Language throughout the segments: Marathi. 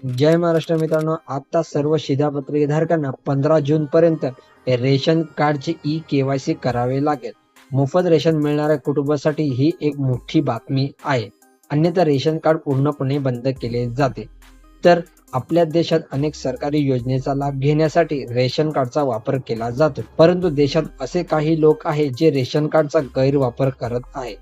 जय महाराष्ट्र मित्रांनो. आता सर्व शिधापत्रिकेधारकांना पंधरा जून पर्यंत रेशन कार्डची ई केवायसी करावे लागेल. मोफत रेशन मिळणाऱ्या कुटुंबासाठी ही एक मोठी बातमी आहे. अन्यथा रेशन कार्ड पूर्णपणे बंद केले जाते. तर आपल्या देशात अनेक सरकारी योजनेचा लाभ घेण्यासाठी रेशन कार्डचा वापर केला जातो. परंतु देशात असे काही लोक आहेत जे रेशन कार्डचा गैरवापर करत आहे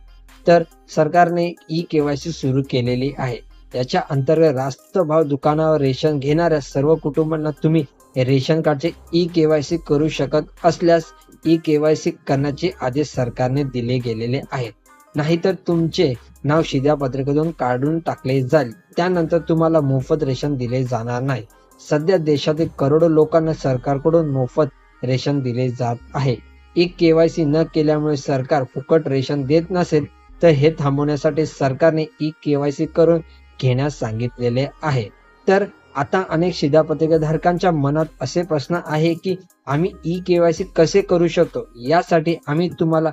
तर सरकारने ई केवायसी सुरू केलेली आहे. याच्या अंतर्गत रास्त भाव दुकानावर रेशन घेणाऱ्या सर्व कुटुंबांना तुम्ही रेशन कार्डचे ई केवायसी करू शकत असल्यास ई केवायसी करण्याचे आदेश सरकारने दिले गेलेले आहेत. नाहीतर तुमचे नाव शिधापत्रिकेतून काढून टाकले जाईल. त्यानंतर तुम्हाला मोफत रेशन दिले जाणार नाही. सध्या देशातील करोडो लोकांना सरकारकडून मोफत रेशन दिले जात आहे. ई केवायसी न केल्यामुळे सरकार फुकट रेशन देत नसेल तर हे थांबवण्यासाठी सरकारने ई केवायसी करून घेण्यास सांगितलेले आहे. तर आता अनेक शिधापत्रिकाधारकांच्या मनात असे प्रश्न आहे की आम्ही ई केवायसी कसे करू शकतो? यासाठी आम्ही तुम्हाला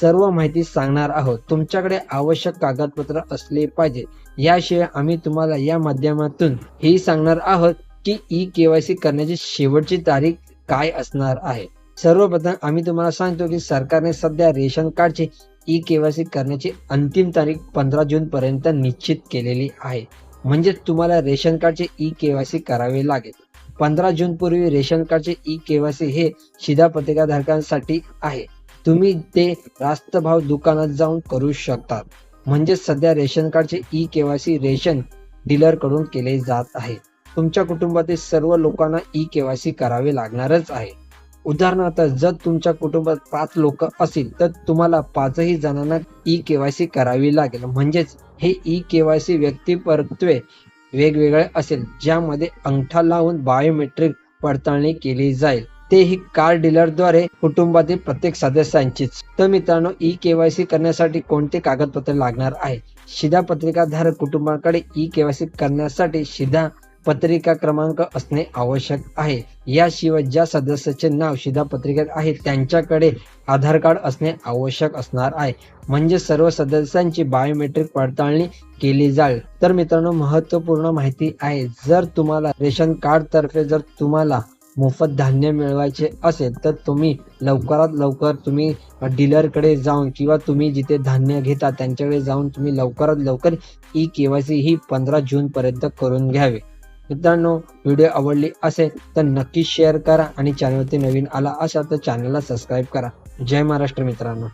सर्व माहिती सांगणार आहोत. तुमच्याकडे आवश्यक कागदपत्र असले पाहिजे. याशिवाय आम्ही तुम्हाला या माध्यमातून हे सांगणार आहोत की ई केवायसी करण्याची शेवटची तारीख काय असणार आहे. सर्वप्रथम आम्ही तुम्हाला सांगतो की सरकारने सध्या रेशन कार्डची ई केवायसी करण्याची अंतिम तारीख पंधरा जून पर्यंत निश्चित केलेली आहे. म्हणजे तुम्हाला रेशन कार्डचे ई केवायसी करावे लागेल. पंधरा जून पूर्वी रेशन कार्डचे ई केवायसी हे शिधापत्रिकाधारकांसाठी आहे. तुम्ही ते रास्त भाव दुकानात जाऊन करू शकतात म्हणजे सध्या रेशन कार्डचे ई केवायसी रेशन डीलरकडून केले जात आहे. तुमच्या कुटुंबातील सर्व लोकांना ई केवायसी करावे लागणारच आहे. उदाहरणार्थ जर तुमच्या कुटुंबात पाच लोक असतील तर तुम्हाला पाचही जणांना ई केवायसी करावी लागेल. म्हणजेच हे ई केवायसी व्यक्तिपरत्वे वेगवेगळे असेल ज्यामध्ये अंगठा लावून बायोमेट्रिक पडताळणी केली जाईल. ते ही कार डीलरद्वारे कुटुंबातील प्रत्येक सदस्यांचीच तर मित्रांनो ई केवायसी करण्यासाठी कोणते कागदपत्र लागणार आहे? शिधा पत्रिकाधारक कुटुंबाकडे ई केवायसी करण्यासाठी शिधा पत्रिका क्रमांक असणे आवश्यक आहे. याशिवाय ज्या सदस्याचे नाव शिधापत्रिकेत आहे त्यांच्याकडे आधार कार्ड असणे आवश्यक असणार आहे. म्हणजे सर्व सदस्यांची बायोमेट्रिक पडताळणी केली जाईल. तर मित्रांनो महत्त्वपूर्ण माहिती आहे जर तुम्हाला रेशन कार्ड तर्फे जर तुम्हाला मोफत धान्य मिळवायचे असेल तर तुम्ही लवकरात लवकर तुम्ही डीलरकडे जाऊन किंवा तुम्ही जिथे धान्य घेता त्यांच्याकडे जाऊन तुम्ही लवकरात लवकर ई केवायसी ही पंधरा जून पर्यंत करून घ्यावे. मित्रांनो व्हिडिओ आवडली असेल तर नक्की शेअर करा आणि चॅनलवरती नवीन आला असाल तर चॅनलला सबस्क्राईब करा. जय महाराष्ट्र मित्रांनो.